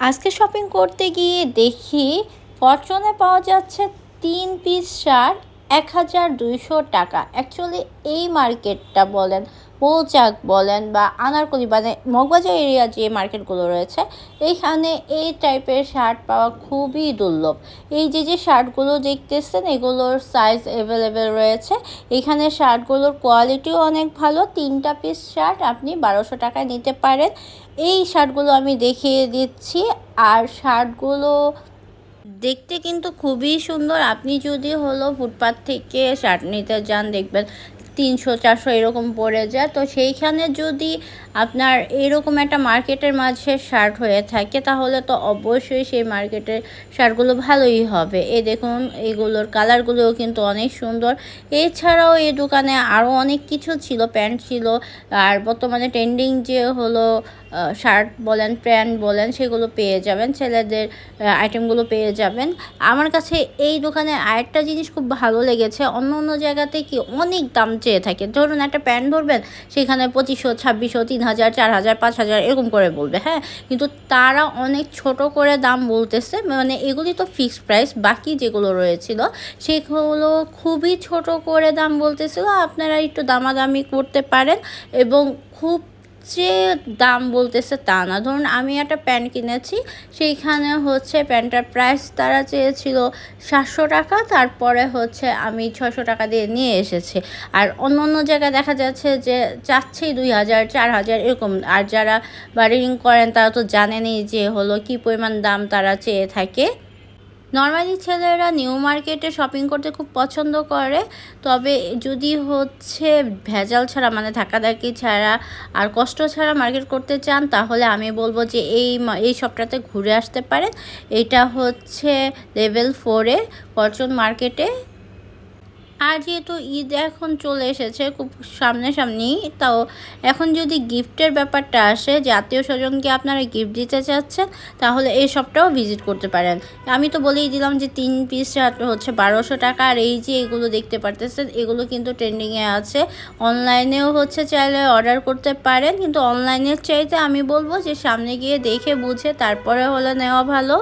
আজকে শপিং করতে গিয়ে দেখি ফরচুনে পাওয়া যাচ্ছে তিন পিস শার্ট এক হাজার দুইশো টাকা। অ্যাকচুয়ালি এই মার্কেটটা বলেন মৌচাক বলেন বা আনারকলি মানে মগবাজার এরিয়া যে মার্কেটগুলো রয়েছে, এইখানে এই টাইপের শার্ট পাওয়া খুবই দুর্লভ। এই যে যে শার্টগুলো দেখতেছেন, এগুলোর সাইজ অ্যাভেলেবেল রয়েছে। এখানে শার্টগুলোর কোয়ালিটিও অনেক ভালো। তিনটা পিস শার্ট আপনি বারোশো টাকায় নিতে পারেন। এই শার্টগুলো আমি দেখিয়ে দিচ্ছি। আর শার্টগুলো দেখতে কিন্তু খুবই সুন্দর। আপনি যদি হলো ফুটপাথ থেকে শার্ট নিতে যান, দেখবেন তিনশো, চারশো এরকম পড়ে যায়। তো সেইখানে যদি আপনার এরকম একটা মার্কেটের মাঝে শার্ট হয়ে থাকে, তাহলে তো অবশ্যই সেই মার্কেটের শার্টগুলো ভালোই হবে। এ দেখুন, এগুলোর কালারগুলোও কিন্তু অনেক সুন্দর। এছাড়াও এই দোকানে আরও অনেক কিছু ছিল প্যান্ট ছিল। আর বর্তমানে ট্রেন্ডিং যে হলো শার্ট বলেন, প্যান্ট বলেন, সেগুলো পেয়ে যাবেন, ছেলেদের আইটেমগুলো পেয়ে যাবেন। আমার কাছে এই দোকানে আরেকটা জিনিস খুব ভালো লেগেছে, অন্য অন্য জায়গাতে কি অনেক দাম চেয়ে থাকে। ধরুন একটা প্যান্ট ধরবেন, সেখানে পঁচিশশো, ছাব্বিশশো তিন হাজার চার হাজার পাঁচ হাজার এরকম করে বলবে হ্যাঁ? কিন্তু তারা অনেক ছোট করে দাম বলতেছে মানে এগুলি তো ফিক্সড প্রাইস বাকি যেগুলো রয়েছিল, সেগুলো খুবই ছোট করে দাম বলতেছিল, আপনারা একটু দামাদামি করতে পারেন এবং খুব যে দাম বলতেছে তা না। ধরুন আমি একটা প্যান্ট কিনেছি, সেইখানে হচ্ছে প্যান্টটার প্রাইস তারা চেয়েছিল সাতশো টাকা, তারপরে হচ্ছে আমি ছশো টাকা দিয়ে নিয়ে এসেছি। আর অন্য অন্য জায়গায় দেখা যাচ্ছে যে চাচ্ছেই দুই হাজার, চার হাজার, এরকম। আর যারা বার্গেনিং করেন তারা তো জানেনই যে হলো কি পরিমাণ দাম তারা চেয়ে থাকে। নর্মালি ছেলেরা নিউ মার্কেটে শপিং করতে খুব পছন্দ করে, তবে যদি হচ্ছে ভেজাল ছাড়া মানে ধাক্কাধাক্কি ছাড়া আর কষ্ট ছাড়া মার্কেট করতে চান, তাহলে আমি বলব যে এই এই সপ্তাহতে ঘুরে আসতে পারেন। এটা হচ্ছে লেভেল ফোরে, ফরচুন মার্কেটে আর যেহেতু ঈদ এখন চলে এসেছে খুব সামনাসামনি তাও এখন যদি গিফটের ব্যাপারটা আসে, যে আত্মীয় স্বজনকে আপনারা গিফট দিতে চাচ্ছেন, তাহলে এই সবটাও ভিজিট করতে পারেন। আমি তো বলেই দিলাম যে তিন পিস হচ্ছে বারোশো টাকা, আর এই যে এগুলো দেখতে পারতেছেন, এগুলো কিন্তু ট্রেন্ডিংয়ে আছে। অনলাইনেও হচ্ছে চাইলে অর্ডার করতে পারেন, কিন্তু অনলাইনের চাইতে আমি বলব যে সামনে গিয়ে দেখে বুঝে তারপরে হলে নেওয়া ভালো।